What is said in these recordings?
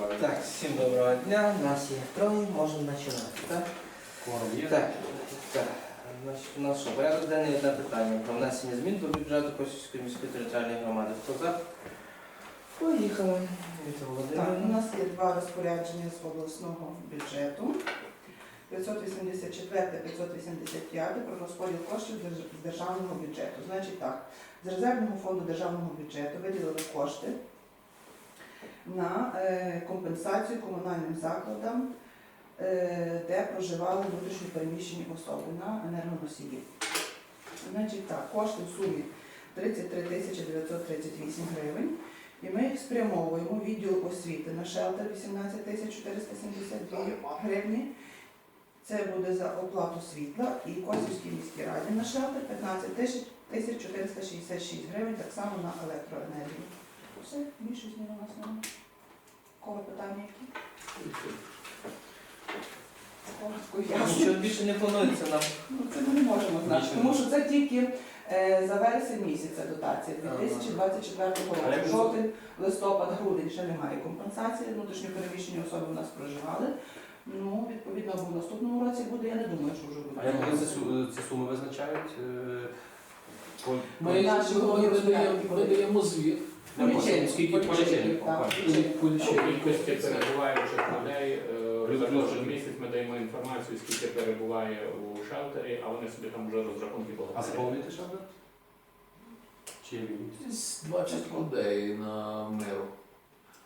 Так, всім доброго дня. Нас є троє, можемо починати. Так? Кворум є? Так, так. Значить, у нас що, порядок денний одне питання про внесення змін до бюджету Косівської міської територіальної громади. Хто за? Поїхали. Віта Так, у Володимирівна. нас є два розпорядження з обласного бюджету. 584 585 про розподіл коштів з державного бюджету. Значить так, з резервного фонду державного бюджету виділили кошти на е, компенсацію комунальним закладам, е, де проживали внутрішньо переміщені особи на енергоносії. Значить так, кошти в сумі 33 тисячі 938 гривень. І ми їх спрямовуємо відділ освіти на шелтер 18 тисяч 472 гривні. Це буде за оплату світла і Косівській міській раді на шелтер 15 тисяч тисяч 466 гривень, так само на електроенергію. Все, більше у які? Що більше не планується нам. Ну, це ми не можемо знати, тому що це тільки е, за вересень місяця дотація 2024 року. Жовтень, листопад, грудень ще немає компенсації. Внутрішньо переміщені особи в нас проживали. Ну, відповідно, або в наступному році буде, я не думаю, що вже буде. А як вони ці суми визначають? Ми Наші видаємо, видаємо звіт. Скільки По лічильнику, Так, бачу. лічильник. по По лічильнику. кількості перебуваючих людей е, кожен місяць ми даємо інформацію, скільки перебуває у шелтері, а вони собі там вже розрахунки А заповнити буде? Чи є 20 людей на миру.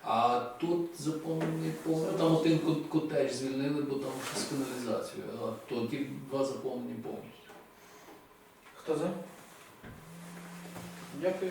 А тут заповнені повністю. Там один кот- котедж звільнили, бо там з каналізацією, а то ті два заповнені повністю. Хто за? Дякую.